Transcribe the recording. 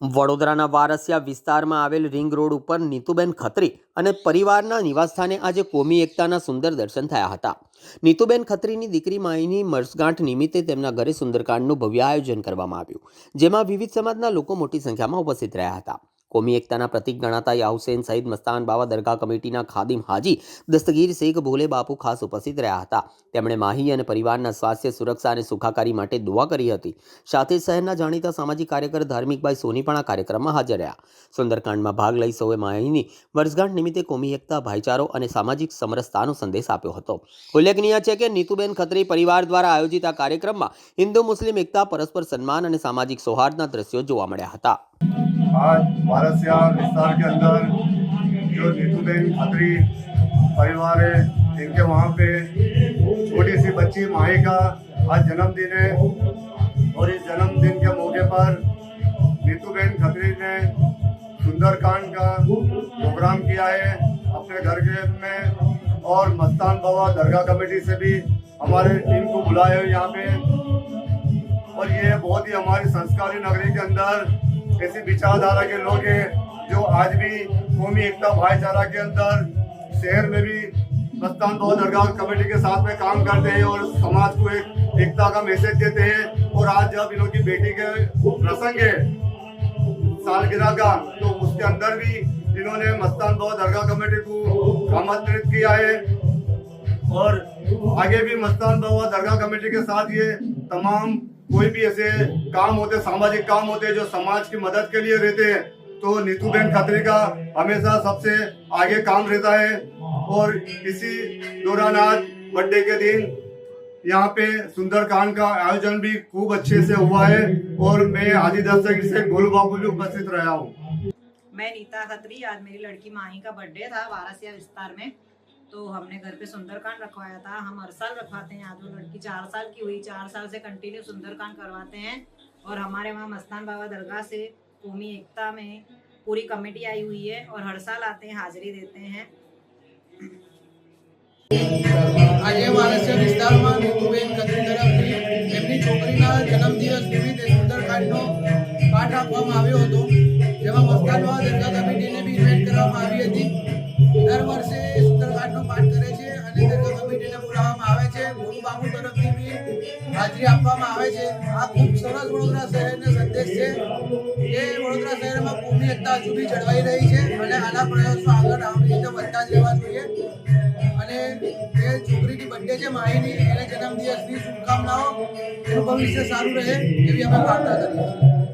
વડોદરાના વારસિયા વિસ્તારમાં આવેલ રિંગ રોડ ઉપર નીતુબેન ખત્રી અને પરિવારના નિવાસસ્થાને આજે કોમી એકતાના સુંદર દર્શન થયા હતા. નીતુબેન ખત્રીની દીકરી માઈની વર્ષગાંઠ નિમિત્તે તેમના ઘરે સુંદરકાંડનું ભવ્ય આયોજન કરવામાં આવ્યું, જેમાં વિવિધ સમાજના લોકો મોટી સંખ્યામાં ઉપસ્થિત રહ્યા હતા. કોમી એકતાના પ્રતિક ગણાતા યાહુસેન સહિત મસ્તાન બાવા દરગાહ કમિટીના ખાદિમ હાજી, દસ્તગીર શેખ ભોલે બાપુ ખાસ ઉપસ્થિત રહ્યા હતા. તેમણે માહી અને પરિવારના સ્વાસ્થ્ય, સુરક્ષા અને સુખાકારી માટે દુઆ કરી હતી. સાથે શહેરના જાણીતા સામાજિક કાર્યકર ધાર્મિકભાઈ સોની પણ આ કાર્યક્રમમાં હાજર રહ્યા. સુંદરકાંડમાં ભાગ લઈ સૌએ માહીની વર્ષગાંઠ નિમિત્તે કોમી એકતા, ભાઈચારો અને સામાજિક સમરસતાનો સંદેશ આપ્યો હતો. ઉલ્લેખનીય છે કે નીતુબેન ખત્રી પરિવાર દ્વારા આયોજિત આ કાર્યક્રમમાં હિન્દુ, મુસ્લિમ એકતા, પરસ્પર સન્માન અને સામાજિક સૌહાર્દના દ્રશ્યો જોવા મળ્યા હતા. आज वारसिया विस्तार के अंदर जो नीतूबेन खत्री परिवार है, इनके वहाँ पे छोटी सी बच्ची माही का आज जन्मदिन है। और इस जन्मदिन के मौके पर नीतूबेन खत्री ने सुंदरकांड का प्रोग्राम किया है अपने घर के में और मस्तान बाबा दरगाह कमेटी से भी हमारे टीम को बुलाए हुए यहाँ पे। और ये बहुत ही हमारी संस्कारी नगरी के अंदर ऐसी विचारधारा के लोग हैं जो आज भी कौमी एकता भाईचारा के अंदर शहर में भी मस्तान बहुत दरगाह कमेटी के साथ में काम करते हैं और समाज को एक एकता का मैसेज देते हैं। और आज जब इन की बेटी के प्रसंग है, सालगिरह का तो उसके अंदर भी इन्होंने मस्तान बहुत दरगाह कमेटी को आमंत्रित किया है। और आगे भी मस्तान बाबा दरगाह कमेटी के साथ ये तमाम कोई भी ऐसे काम होते सामाजिक काम होते जो समाज की मदद के लिए रहते हैं तो नीतू बहन खतरे का हमेशा सबसे आगे काम रहता है। और इसी दौरान आज बर्थडे के दिन यहाँ पे सुंदर कांड का आयोजन भी खूब अच्छे से हुआ है, और मैं आदि दर्शक से गोलू बाबू भी उपस्थित रहा हूँ। मैं नीता खत्री, आज मेरी लड़की माही का बर्थडे था वारासिया विस्तार में। तो हमने घर पे सुंदरकांड रखवाया था हम हर साल रखवाते हैं आज वो लड़की चार साल की हुई चार साल से कंटिन्यू सुंदरकांड करवाते हैं और हमारे वहाँ मस्तान बाबा दरगाह से कौमी एकता में पूरी कमेटी आई हुई है और हर साल आते हैं हाजिरी देते हैं આજે વારસ્ય વિસ્તારમાં નીતુબેન કત્રી તરફથી એમની છોકરીના જન્મદિવસ નિમિત્તે સુંદરકાંડનો પાઠ આપવામાં આવ્યો હતો જેમાં મસ્તાનવા દરગાહ કમિટીને બી ઇન્વાઇટ કરવામાં આવી હતી દર વર્ષે છે તરફથી હાજરી આપવામાં આવે છે. આ ખૂબ સરસ વડોદરા શહેરને સંદેશ છે કે વડોદરા શહેરમાં ભૂમિ એકતા હજુ બી જળવાઈ રહી છે અને આના પ્રયાસો આગળ આવી રીતે વધતા જ રહેવા જોઈએ. અને એ છોકરીની બર્થડે છે માહીની, એને જન્મદિવસની શુભકામનાઓ એનું ભવિષ્ય સારું રહે એવી અમે પ્રાર્થના કરીએ